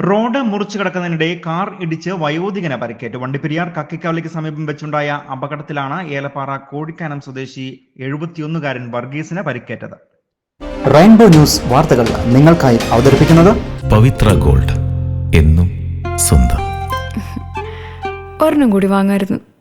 Road മുറിച്ചു കിടക്കുന്നതിനിടെ car ഇടിച്ച് വയോധികന് പരിക്കേറ്റു. വണ്ടിപ്പെരിയാർ കക്കിക്കാവലിക്ക് സമീപം വെച്ചുണ്ടായ അപകടത്തിലാണ് ഏലപ്പാറ കോഴിക്കാനം സ്വദേശി എഴുപത്തിയൊന്നുകാരൻ വർഗീസിന് പരിക്കേറ്റത്. റെയിൻബോ ന്യൂസ് വാർത്തകൾ നിങ്ങൾക്കായി അവതരിപ്പിക്കുന്നത് പവിത്ര ഗോൾഡ് എന്നും സ്വന്തം. ഒരെണ്ണം കൂടി വാങ്ങായിരുന്നു.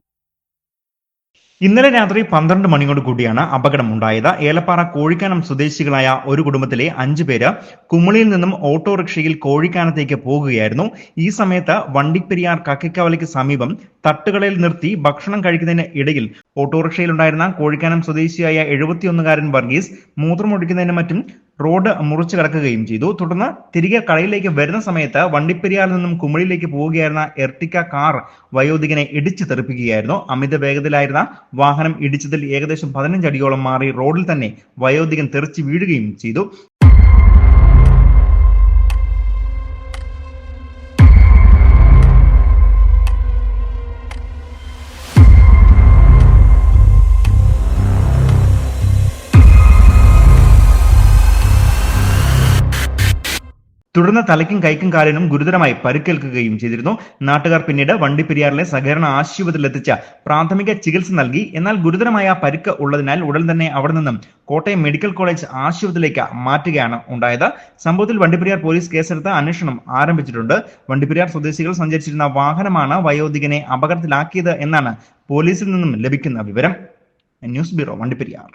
ഇന്നലെ രാത്രി പന്ത്രണ്ട് മണിയോട് കൂടിയാണ് അപകടം ഉണ്ടായത് ഏലപ്പാറ കോഴിക്കാനം സ്വദേശികളായ ഒരു കുടുംബത്തിലെ അഞ്ചു പേര് കുമളിയിൽ നിന്നും ഓട്ടോറിക്ഷയിൽ കോഴിക്കാനത്തേക്ക് പോകുകയായിരുന്നു. ഈ സമയത്ത് വണ്ടിപ്പെരിയാർ കക്കിക്കവലയ്ക്ക് സമീപം തട്ടുകളിൽ നിർത്തി ഭക്ഷണം കഴിക്കുന്നതിന് ഇടയിൽ ഓട്ടോറിക്ഷയിൽ ഉണ്ടായിരുന്ന കോഴിക്കാനം സ്വദേശിയായ എഴുപത്തിയൊന്നുകാരൻ വർഗീസ് മൂത്രമൊഴിക്കുന്നതിനും മറ്റും റോഡ് മുറിച്ചു കടക്കുകയും ചെയ്തു. തുടർന്ന് തിരികെ കടയിലേക്ക് വരുന്ന സമയത്ത് വണ്ടിപ്പെരിയാറിൽ നിന്നും കുമളിയിലേക്ക് പോവുകയായിരുന്ന എർട്ടിക്ക കാർ വയോധികനെ ഇടിച്ചു തെറിപ്പിക്കുകയായിരുന്നു. അമിത വേഗതയിലായിരുന്ന വാഹനം ഇടിച്ചതിൽ ഏകദേശം പതിനഞ്ച് അടിയോളം മാറി റോഡിൽ തന്നെ വയോധികൻ തെറിച്ച് വീഴുകയും ചെയ്തു. തുടർന്ന് തലയ്ക്കും കൈക്കും കാലിനും ഗുരുതരമായി പരിക്കേൽക്കുകയും ചെയ്തിരുന്നു. നാട്ടുകാർ പിന്നീട് വണ്ടിപ്പെരിയാറിലെ സഹകരണ ആശുപത്രിയിൽ എത്തിച്ച പ്രാഥമിക ചികിത്സ നൽകി. എന്നാൽ ഗുരുതരമായ പരിക്ക് ഉള്ളതിനാൽ ഉടൻ തന്നെ അവിടെ നിന്നും കോട്ടയം മെഡിക്കൽ കോളേജ് ആശുപത്രിയിലേക്ക് മാറ്റുകയാണ് ഉണ്ടായത്. സംഭവത്തിൽ വണ്ടിപ്പെരിയാർ പോലീസ് കേസെടുത്ത് അന്വേഷണം ആരംഭിച്ചിട്ടുണ്ട്. വണ്ടിപ്പെരിയാർ സ്വദേശികൾ സഞ്ചരിച്ചിരുന്ന വാഹനമാണ് വയോധികനെ അപകടത്തിലാക്കിയത് എന്നാണ് പോലീസിൽ നിന്നും ലഭിക്കുന്ന വിവരം. News bureau Vandiperiyar.